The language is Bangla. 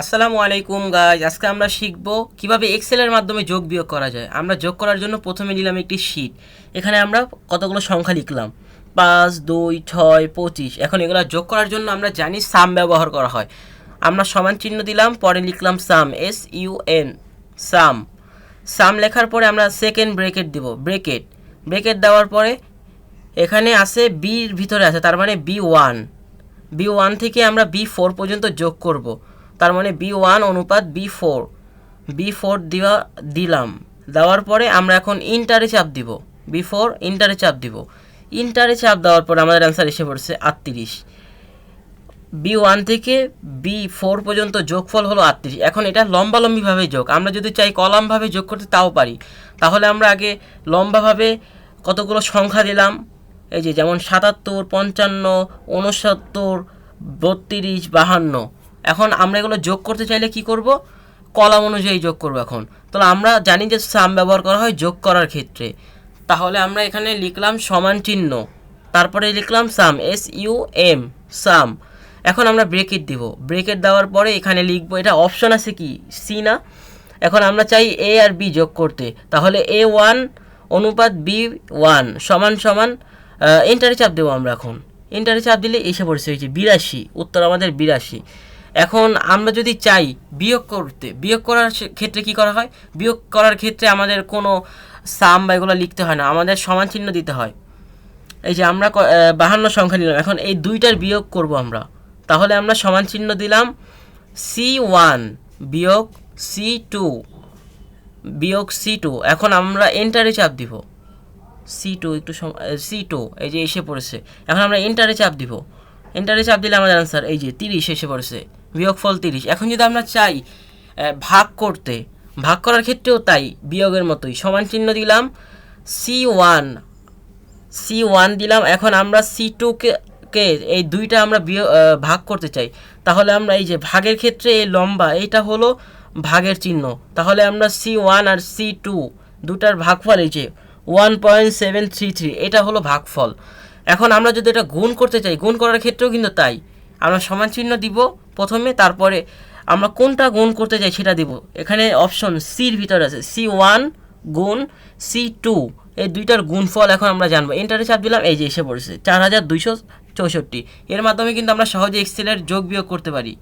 আসসালামু আলাইকুম গাইজ আজকে আমরা শিখব কীভাবে এক্সেলের মাধ্যমে যোগ বিয়োগ করা যায়। আমরা যোগ করার জন্য প্রথমে নিলাম একটি শীট এখানে আমরা কতগুলো সংখ্যা লিখলাম? পাঁচ, দুই, ছয়, পঁচিশ। এখন এগুলো যোগ করার জন্য আমরা জানি সাম ব্যবহার করা হয়। আমরা সমান চিহ্ন দিলাম, পরে লিখলাম sum S U N sum sum লেখার পরে আমরা সেকেন্ড ব্রেকেট দিব ব্রেকেট ব্রেকেট দেওয়ার পরে এখানে আছে বির ভিতরে আছে, তার মানে বি ওয়ান বি ওয়ান থেকে আমরা বি ফোর পর্যন্ত যোগ করব। তার মানে বি ওয়ান অনুপাত বি ফোর। বি ফোর দেওয়া দিলাম। দেওয়ার পরে আমরা এখন ইন্টারে চাপ দিব। বি ফোর ইন্টারে চাপ দিব। ইন্টারে চাপ দেওয়ার পরে আমাদের অ্যান্সার এসে পড়ছে আটত্রিশ। বি ওয়ান থেকে বি ফোর পর্যন্ত যোগফল হলো আটত্রিশ। এখন এটা লম্বালম্বিভাবে যোগ। আমরা যদি চাই কলামভাবে যোগ করতে তাও পারি। তাহলে আমরা আগে লম্বাভাবে কতগুলো সংখ্যা দিলাম? এই যে যেমন সাতাত্তর, পঞ্চান্ন উনসত্তর বত্রিশ, বাহান্ন। এখন আমরা এগুলো যোগ করতে চাইলে কি করব? কলাম অনুযায়ী যোগ করব এখন। তাহলে আমরা জানি যে সাম ব্যবহার করা হয় যোগ করার ক্ষেত্রে। তাহলে আমরা এখানে লিখলাম সমান চিহ্ন। তারপরে লিখলাম sum S U M sum. এখন আমরা ব্রেকেট দিব। ব্রেকেট দেওয়ার পরে এখানে লিখব, এটা অপশন আছে কি? সি না? এখন আমরা চাই এ আর বি যোগ করতে। তাহলে এ ওয়ান অনুপাত বি ওয়ান সমান সমান ইন্টারে চাপ দেবো আমরা এখন। ইন্টারে চাপ দিলে এসে পড়ছে হয়েছে বিরাশি, উত্তর আমাদের বিরাশি। এখন আমরা যদি চাই বিয়োগ করতে, বিয়োগ করার ক্ষেত্রে কি করা হয়? বিয়োগ করার ক্ষেত্রে আমাদের কোনো সাম বা এগুলো লিখতে হয় না, আমাদের সমান চিহ্ন দিতে হয়। এই যে আমরা বাহান্ন সংখ্যা নিলাম, এখন এই দুইটার বিয়োগ করব আমরা। তাহলে আমরা সমান চিহ্ন দিলাম সি ওয়ান বিয়োগ সি টু, বিয়োগ সি টু। এখন আমরা এন্টারে চাপ দিব। সি টু একটু সি টু, এই যে এসে পড়েছে। এখন আমরা এন্টারে চাপ দিব। এন্টারে চাপ দিলে আমাদের আনসার এই যে তিরিশ এসে পড়েছে। বিয়োগফল তিরিশ। এখন যদি আমরা চাই ভাগ করতে, ভাগ করার ক্ষেত্রেও তাই বিয়োগের মতোই। সমান চিহ্ন দিলাম সি ওয়ান সি ওয়ান দিলাম। এখন আমরা সি টুকে কে এই দুইটা আমরা ভাগ করতে চাই। তাহলে আমরা এই যে ভাগের ক্ষেত্রে এই লম্বা, এইটা হলো ভাগের চিহ্ন। তাহলে আমরা সি ওয়ান আর সি টু দুটার ভাগফল এই যে one point seven three three এটা হলো ভাগফল। এখন আমরা যদি এটা গুণ করতে চাই, গুণ করার ক্ষেত্রেও কিন্তু তাই। আমরা সমান চিহ্ন দিব প্রথমে, তারপরে আমরা কোনটা গুণ করতে চাই সেটা দিব। এখানে অপশন সির ভিতর আছে। সি ওয়ান গুণ সি টু এই দুইটার গুণফল এখন আমরা জানব। এন্টারে চাপ দিলাম, এই যে এসে পড়েছে। চার হাজার দুইশো চৌষট্টি। এর মাধ্যমে কিন্তু আমরা সহজে এক্সেলের যোগ বিয়োগ করতে পারি।